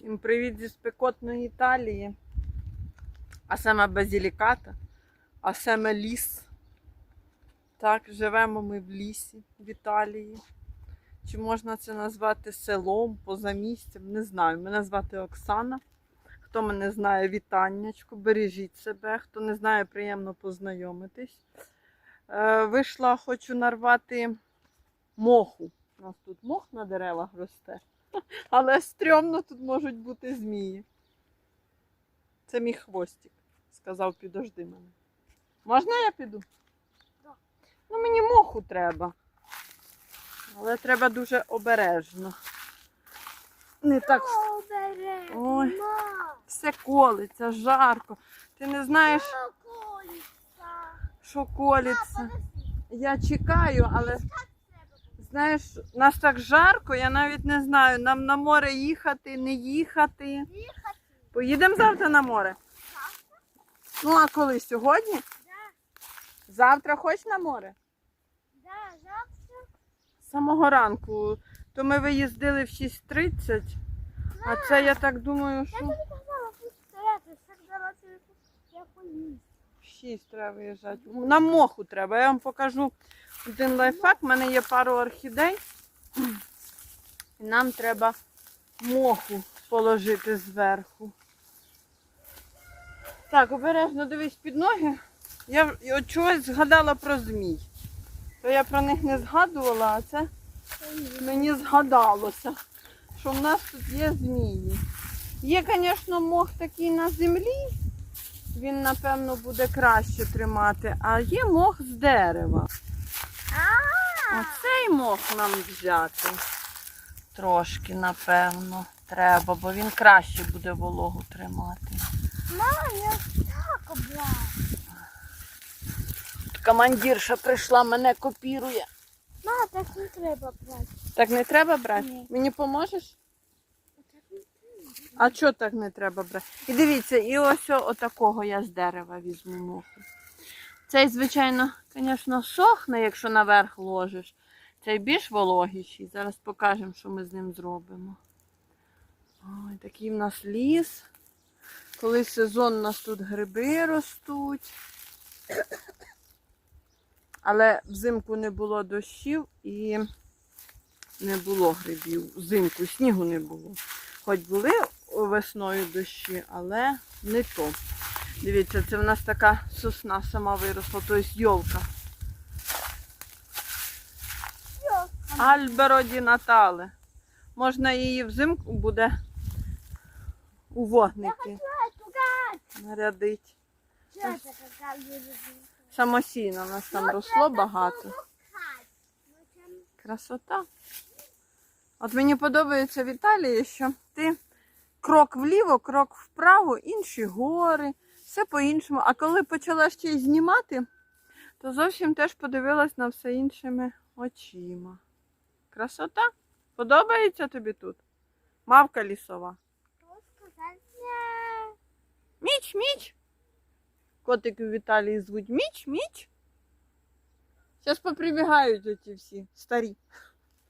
Всім привіт зі спекотної Італії. А саме базіліката, а саме ліс. Так, живемо ми в лісі в Італії. Чи можна це назвати селом, позамістям? Не знаю. Мене звати Оксана. Хто мене знає, вітаннячку, бережіть себе. Хто не знає, приємно познайомитись. Е, вийшла, хочу нарвати моху. У нас тут мох на деревах росте. Але стрьомно тут можуть бути змії. Це мій хвостик. Сказав, підожди мене. Можна я піду? Да. Ну, мені моху треба. Але треба дуже обережно. Не так Обережно. Ой. все колиться, жарко. Ти не знаєш, що колиться. Я чекаю, але знаєш, нас так жарко, я навіть не знаю, нам на море їхати, не їхати. Поїдемо завтра на море? Ну, а коли сьогодні? Завтра хоч на море? З самого ранку. То ми виїздили в 6.30, а це я так думаю, Я що тобі казала, я в 6 треба виїжджати. На моху треба. Я вам покажу один лайфхак. У мене є пару орхідей. І нам треба моху положити зверху. Так, обережно дивись під ноги. Я от чогось згадала про змій. То я про них не згадувала, а це мені згадалося, що в нас тут є змії. Є, звісно, мох такий на землі, він, напевно, буде краще тримати, а є мох з дерева. Оцей мох нам взяти трошки, напевно, треба, бо він краще буде вологу тримати. Мама, я так обрала. Командирша прийшла, мене копірує. Мама, так не треба брати. Так не треба брати? Ні. Мені поможеш? А чого так не треба брати? І дивіться, і ось отакого я з дерева візьму моху. Цей, звичайно, звісно, сохне, якщо наверх ложиш. Цей більш вологіший. Зараз покажемо, що ми з ним зробимо. Ой, такий в нас ліс. Коли сезон у нас тут гриби ростуть. Але взимку не було дощів і не було грибів. Взимку снігу не було. Хоч були весною дощі, але не то. Дивіться, це в нас така сосна сама виросла, тобто йолка. Альберо ді Натале. Можна її взимку буде у вогники це Самосійно у нас там росло багато. Красота. От мені подобається в Італії, що ти крок вліво, крок вправо, інші гори, все по-іншому. А коли почала ще й знімати, то зовсім теж подивилась на все іншими очима. Красота? Подобається тобі тут? Мавка лісова. Міч, міч. Котики в Італії звуть Міч, Міч. Зараз поприбігають оті всі старі.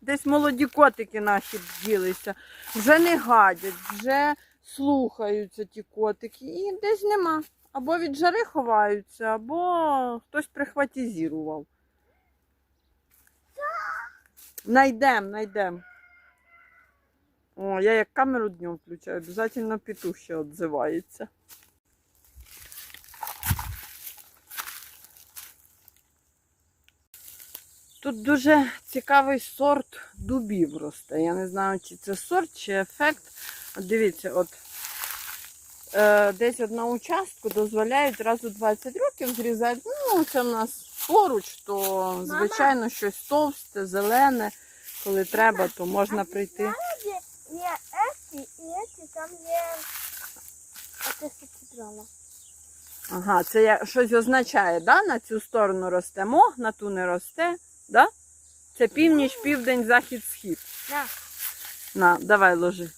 Десь молоді котики наші бділися. Вже не гадять, вже слухаються ті котики. І десь нема. Або від жари ховаються, або хтось прихватизірував. Найдем, найдем. О, я як камеру днем включаю, обов'язково петух ще відзивається. Тут дуже цікавий сорт дубів росте. Я не знаю, чи це сорт, чи ефект. От дивіться, от е, десь одна участку дозволяють раз у 20 років зрізати. Ну, це в нас поруч, то звичайно щось товсте, зелене. Коли треба, то можна прийти. Є еці і еці, там є брала. Ага, це я- щось означає, да? На цю сторону росте мох, на ту не росте. Да? Це північ, південь, захід, схід. На. На, давай ложи.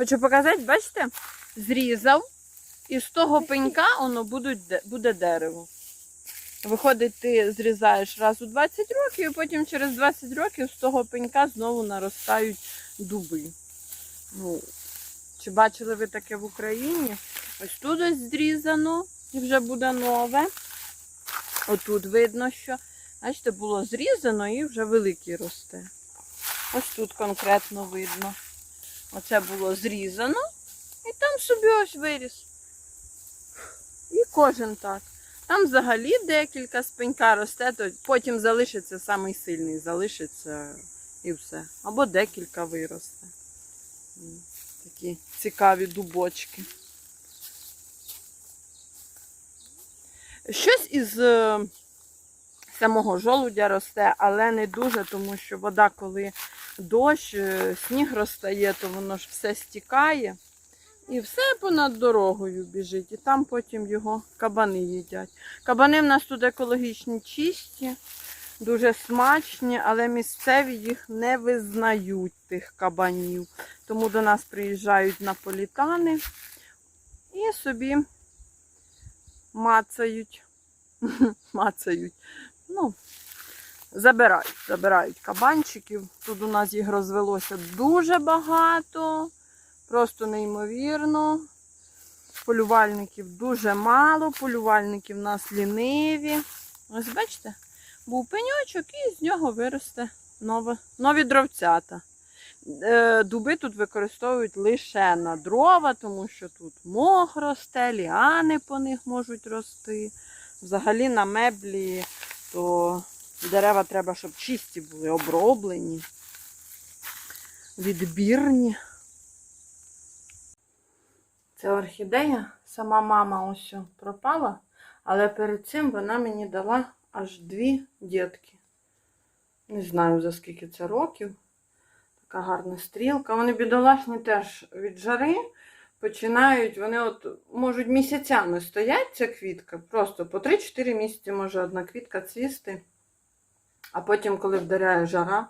Хочу показати, бачите, зрізав, і з того пенька воно буде дерево. Виходить, ти зрізаєш раз у 20 років, і потім через 20 років з того пенька знову наростають дуби. Ну, Чи бачили ви таке в Україні? Ось тут ось зрізано і вже буде нове. Отут видно, що, бачите, було зрізано і вже великий росте. Ось тут конкретно видно. Оце було зрізано, і там собі ось виріс. І кожен так. Там взагалі декілька з пенька росте, то потім залишиться самий сильний, залишиться і все. Або декілька виросте. Такі цікаві дубочки. Щось із е, самого жолудя росте, але не дуже, тому що вода, коли дощ, е, сніг розтає, то воно ж все стікає. І все понад дорогою біжить, і там потім його кабани їдять. Кабани в нас тут екологічні чисті, дуже смачні, але місцеві їх не визнають, тих кабанів. Тому до нас приїжджають наполітани і собі мацають. мацають. Ну, забирають, забирають кабанчиків. Тут у нас їх розвелося дуже багато. Просто неймовірно. Полювальників дуже мало, полювальники в нас ліниві. Ось бачите, був пеньочок і з нього виросте нове, нові дровцята. Е, Дуби тут використовують лише на дрова, тому що тут мох росте, ліани по них можуть рости. Взагалі на меблі то дерева треба, щоб чисті були, оброблені, відбірні. Це орхідея, сама мама ось пропала, але перед цим вона мені дала аж дві дітки. Не знаю за скільки це років. Така гарна стрілка. Вони бідолашні теж від жари починають, вони от можуть місяцями стоять, ця квітка. Просто по 3-4 місяці може одна квітка цвісти. А потім, коли вдаряє жара,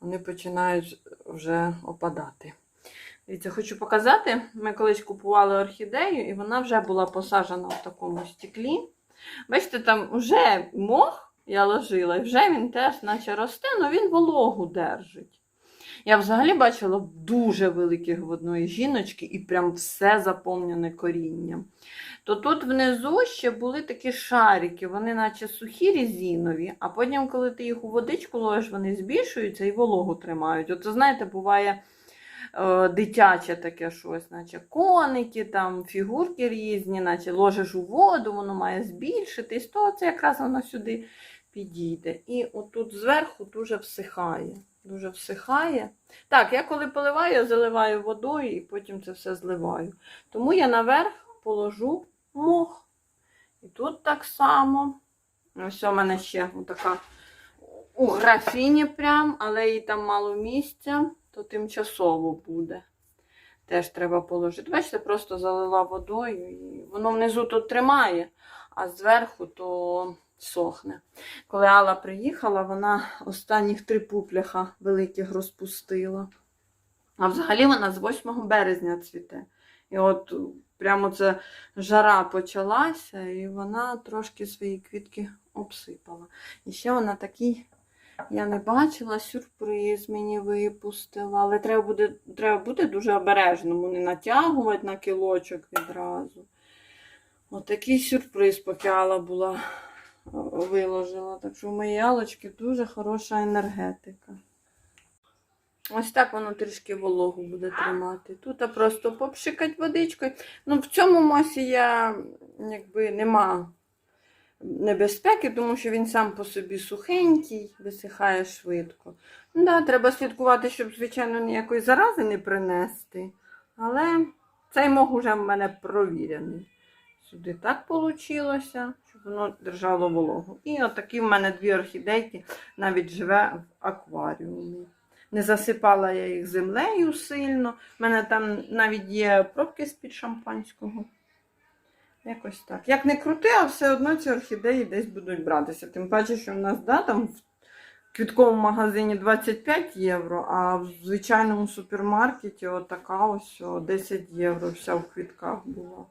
вони починають вже опадати. Дивіться, хочу показати. Ми колись купували орхідею, і вона вже була посаджена в такому стеклі. Бачите, там вже мох я ложила, і вже він теж наче росте, але він вологу держить. Я взагалі бачила дуже великих в одної жіночки і прям все заповнене корінням. То тут внизу ще були такі шарики, вони наче сухі різинові, а потім, коли ти їх у водичку ложиш, вони збільшуються і вологу тримають. От, знаєте, буває е, дитяче таке щось, наче коники, там, фігурки різні, наче ложиш у воду, воно має збільшитись, то це якраз воно сюди підійде. І отут зверху дуже всихає. Дуже всихає. Так, я коли поливаю, я заливаю водою і потім це все зливаю. Тому я наверх положу мох. І тут так само. Ось у мене ще така у графіні прям, але їй там мало місця, то тимчасово буде. Теж треба положити. Бачите, просто залила водою і воно внизу тут тримає, а зверху то сохне. Коли Алла приїхала, вона останніх три пупляха великих розпустила. А взагалі вона з 8 березня цвіте. І от прямо це жара почалася, і вона трошки свої квітки обсипала. І ще вона такий, я не бачила, сюрприз мені випустила. Але треба буде, треба бути дуже обережному, не натягувати на кілочок відразу. Отакий сюрприз, поки Алла була виложила. Так що у моєї Алочки дуже хороша енергетика. Ось так воно трішки вологу буде тримати. Тут просто попшикати водичкою. Ну, в цьому мосі я якби нема небезпеки, тому що він сам по собі сухенький, висихає швидко. Ну, да, треба слідкувати, щоб, звичайно, ніякої зарази не принести. Але цей мох уже в мене провірений. Сюди так вийшло, воно держало вологу. І отакі в мене дві орхідейки навіть живе в акваріумі. Не засипала я їх землею сильно. У мене там навіть є пробки з-під шампанського. Якось так. Як не крути, а все одно ці орхідеї десь будуть братися. Тим паче, що в нас да, там в квітковому магазині 25 євро, а в звичайному супермаркеті отака ось о, 10 євро вся в квітках була.